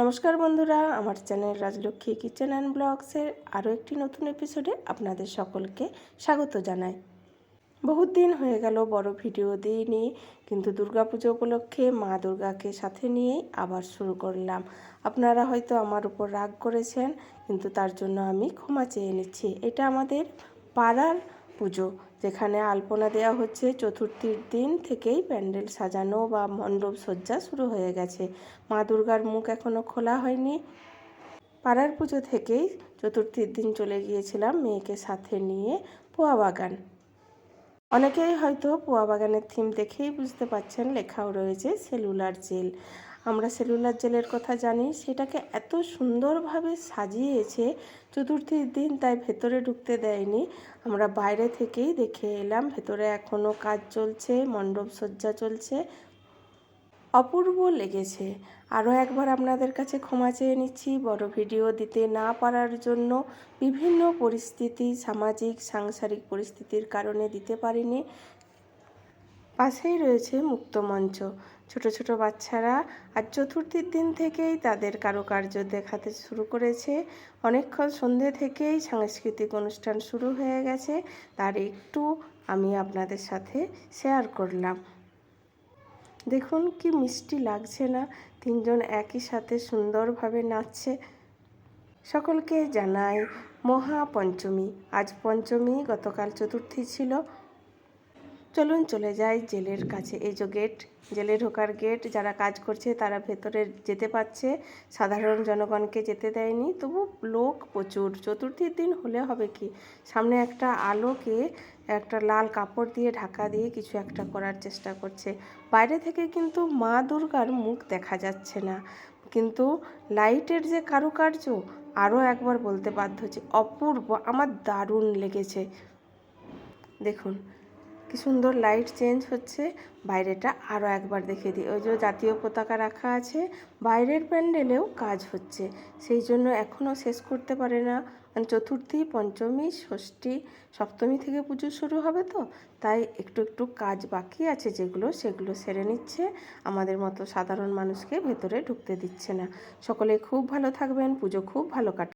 নমস্কার বন্ধুরা, আমার চ্যানেল রাজলক্ষ্মী কিচেন অ্যান্ড ব্লগসের আরও একটি নতুন এপিসোডে আপনাদের সকলকে স্বাগত জানাই। বহুত দিন হয়ে গেল, বড় ভিডিও দিইনি, কিন্তু দুর্গাপুজো উপলক্ষে মা দুর্গাকে সাথে নিয়েই আবার শুরু করলাম। আপনারা হয়তো আমার উপর রাগ করেছেন, কিন্তু তার জন্য আমি ক্ষমা চেয়ে নিচ্ছি। এটা আমাদের পাড়ার পুজো, যেখানে আলপনা দেওয়া হচ্ছে চতুর্থীর দিন থেকেই প্যান্ডেল সাজানো বা মণ্ডপ সজ্জা শুরু হয়ে গেছে। মা দুর্গার মুখ এখনও খোলা হয়নি। পাড়ার পুজো থেকেই চতুর্থীর দিন চলে গিয়েছিলাম মেয়েকে সাথে নিয়ে পোয়া বাগান। অনেকেই হয়তো পোয়া বাগানের থিম দেখেই বুঝতে পারছেন লেখাও রয়েছে সেলুলার জেল। আমরা সেলুলার জেলের কথা জানি, সেটাকে এত সুন্দরভাবে সাজিয়েছে, চতুর্থীর দিন তাই ভেতরে ঢুকতে দেয়নি। আমরা বাইরে থেকেই দেখে এলাম, ভেতরে এখনও কাজ চলছে মণ্ডপ সজ্জা চলছে অপূর্ব লেগেছে। আরও একবার আপনাদের কাছে ক্ষমা চেয়ে নিচ্ছি, বড় ভিডিও দিতে না পারার জন্য বিভিন্ন পরিস্থিতি, সামাজিক, সাংসারিক পরিস্থিতির কারণে দিতে পারিনি। পাশেই রয়েছে মুক্তমঞ্চ ছোট ছোট বাচ্চারা আর চতুর্থীর দিন থেকেই তাদের কারুকার্য দেখাতে শুরু করেছে। অনেকক্ষণ সন্ধে থেকেই সাংস্কৃতিক অনুষ্ঠান শুরু হয়ে গেছে। তার একটু আমি আপনাদের সাথে শেয়ার করলাম। দেখুন কি মিষ্টি লাগছে না। তিনজন একই সাথে সুন্দরভাবে নাচছে। সকলকে জানাই মহাপঞ্চমী। আজ পঞ্চমী, গতকাল চতুর্থী ছিল। চলুন চলে যাই জেলের কাছে। এই যে গেট জেলে ঢোকার গেট যারা কাজ করছে তারা ভেতরে যেতে পারছে। সাধারণ জনগণকে যেতে দেয়নি। তবু লোক প্রচুর। চতুর্থীর দিন হলে হবে কি? সামনে একটা আলোকে একটা লাল কাপড় দিয়ে ঢাকা দিয়ে কিছু একটা করার চেষ্টা করছে। বাইরে থেকে কিন্তু মা দুর্গার মুখ দেখা যাচ্ছে না। কিন্তু লাইটের যে কারুকার্য, আরও একবার বলতে বাধ্য হচ্ছে। অপূর্ব, আমার দারুণ লেগেছে। দেখুন কি সুন্দর লাইট চেঞ্জ হচ্ছে। বাইরেটা আরও একবার দেখে দিই। ওই যে জাতীয় পতাকা রাখা আছে, বাইরের প্যান্ডেলেও কাজ হচ্ছে। সেই জন্য এখনও শেষ করতে পারে না। মানে চতুর্থী, পঞ্চমী, ষষ্ঠী, সপ্তমী থেকে পুজো শুরু হবে তো। তাই একটু একটু কাজ বাকি আছে যেগুলো, সেগুলো সেরে নিচ্ছে। আমাদের মতো সাধারণ মানুষকে ভেতরে ঢুকতে দিচ্ছে না। সকলে খুব ভালো থাকবেন, পুজো খুব ভালো কাট